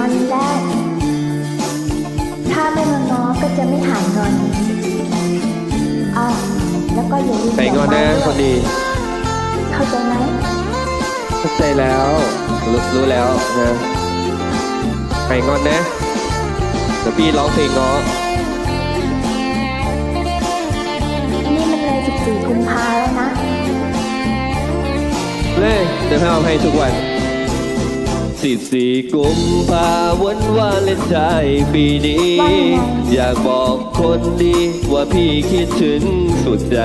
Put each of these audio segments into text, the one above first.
อนแล้วถ้าไม่มาง้อก็จะไม่หายงอนอ้าวแล้วก็อย่าลืมไปงอนนะดกไม้คนด้วยดี เข้าใจไหมเข้าใจแล้วรู้รู้แล้วนะไปงอนนะเดี๋ยวพี่ร้องเพลงง้อนี่มันเลย14กุมภาแล้วนะ เลยเดี๋ยวให้เอาให้ทุกวัน สิบสี่กุมภาวันวาเลนไทน์ปีนี้ อยากบอกคนดีว่าพี่คิดถึงสุดใจ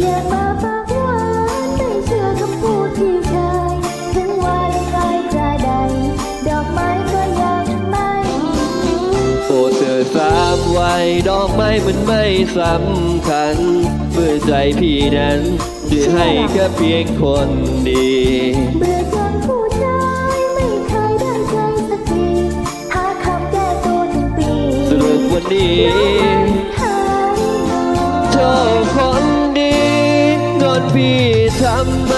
อย่ามาปากหวานไม่เชื่อคำพูดที่เคยถึงว่าใครจะใด ดอกไม้ก็ยังไม่โปรดเธอสามไว้ดอกไม้มันไม่สำคัญเมื่อใจพี่นั้นจะให้แค่เพียงคนดี รุปวันนี้ายงอนเธอคนดีงอนพี่ทำไม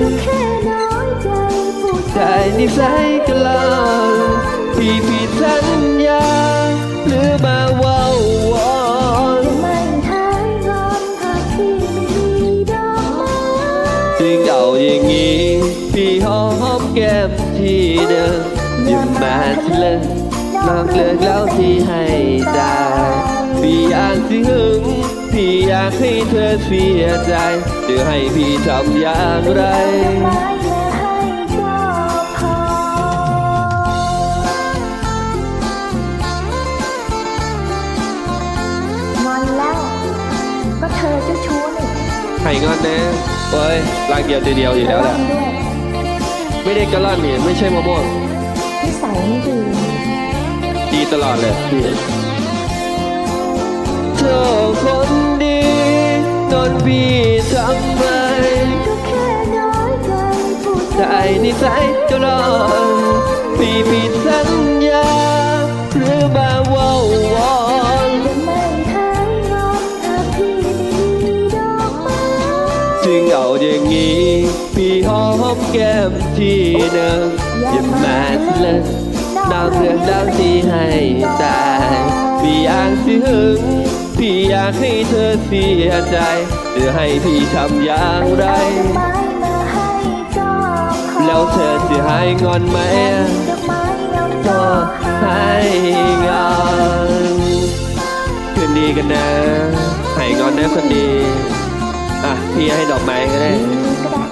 ก็แค่น้อยใจผู้ใจนิสัยกลางพี่ผิดสัญญาหรือมาว้าวอนจะไม่หายงอนหากที่ไม่มีดอกไม้จึงเอาอย่างนี้พี่หอมแก้มทีเดิมอย่ามาทะเลน นอกเลิกแล้วที่ให้ได้พี่อยากสิหึงพี่อยากให้เธอเสียใจจะให้พี่ทำอย่างไรไม้มาให้ก็พองอนแล้วก็เธอเจ้าชู้นี่ไข่งอนนะเอ้ยรักเดียวใจเดียวอยู่แล้วแหละระงด้วยไม่ได้กระล่อนนี่ไม่ใช่มะม่วงนิสัยไม่ดี ดีตลอดเลยพี่เธอคนดีนอนพี่ทำไมก็แค่น้อยใจผู้ใจนิสัยกลอนพี่ผิดสัญญาหรือมาว่าวอนจึงเอาอย่างนี้ พี่หอมแก้มทีหนึ่งอย่ามาเล่น นอกเรืองราวที่ให้ตายพี่อยากสิหึงพี่อยากให้เธอเสียใจจะให้พี่ทำอย่างไร แล้วเธอจะใหายงอนไหมก็ให้งอนคืนดีกันนะให้งอนนะคนดีอะพี่ให้ดอกไม้ก็ได้ก็ได้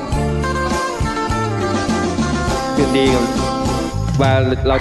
คืนดีกัน ว่าเรา